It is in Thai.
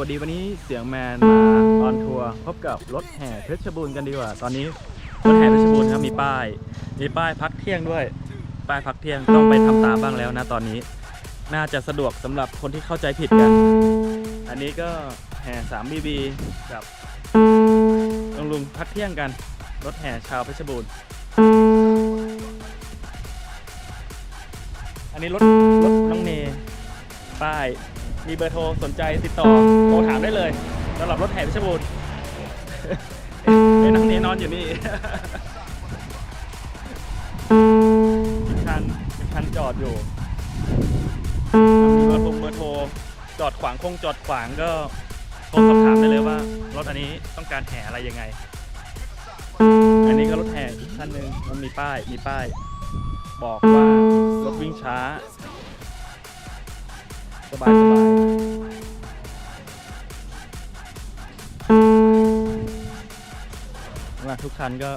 วัสดีวันนี้เสียงแมนมาออนทัวร์พบกับรถแห่เพชรบูรณ์กันดีกว่า ตอนนี้รถแห่เพชรบูรณ์ครับมีป้าย มีป้ายพักเที่ยงด้วย ป้ายพักเที่ยงต้องไปทำตามบ้างแล้วนะตอนนี้ น่าจะสะดวกสำหรับคนที่เข้าใจผิดกัน อันนี้ก็แห่3 BB กับลุงลุงพักเที่ยงกัน รถแห่ชาวเพชรบูรณ์ อันนี้รถรถน้องเนป้าย มีเบอร์โทรสนใจติดต่อโทรถามได้เลยสำหรับรถแห่เพชรบูรณ์เอ้ยน้องเนนอนอยู่นี่อีกคันอีกคันจอดอยู่มีเบอร์โทรเบอร์โทรจอดขวางคงจอดขวางก็โทรสอบถามได้เลยว่ารถอันนี้ต้องการแห่อะไรยังไง อันนี้ก็รถแห่อีกคันหนึ่งมันมีป้ายมีป้าย บอกว่ารถวิ่งช้า สบายสบายว่าทุกคันก็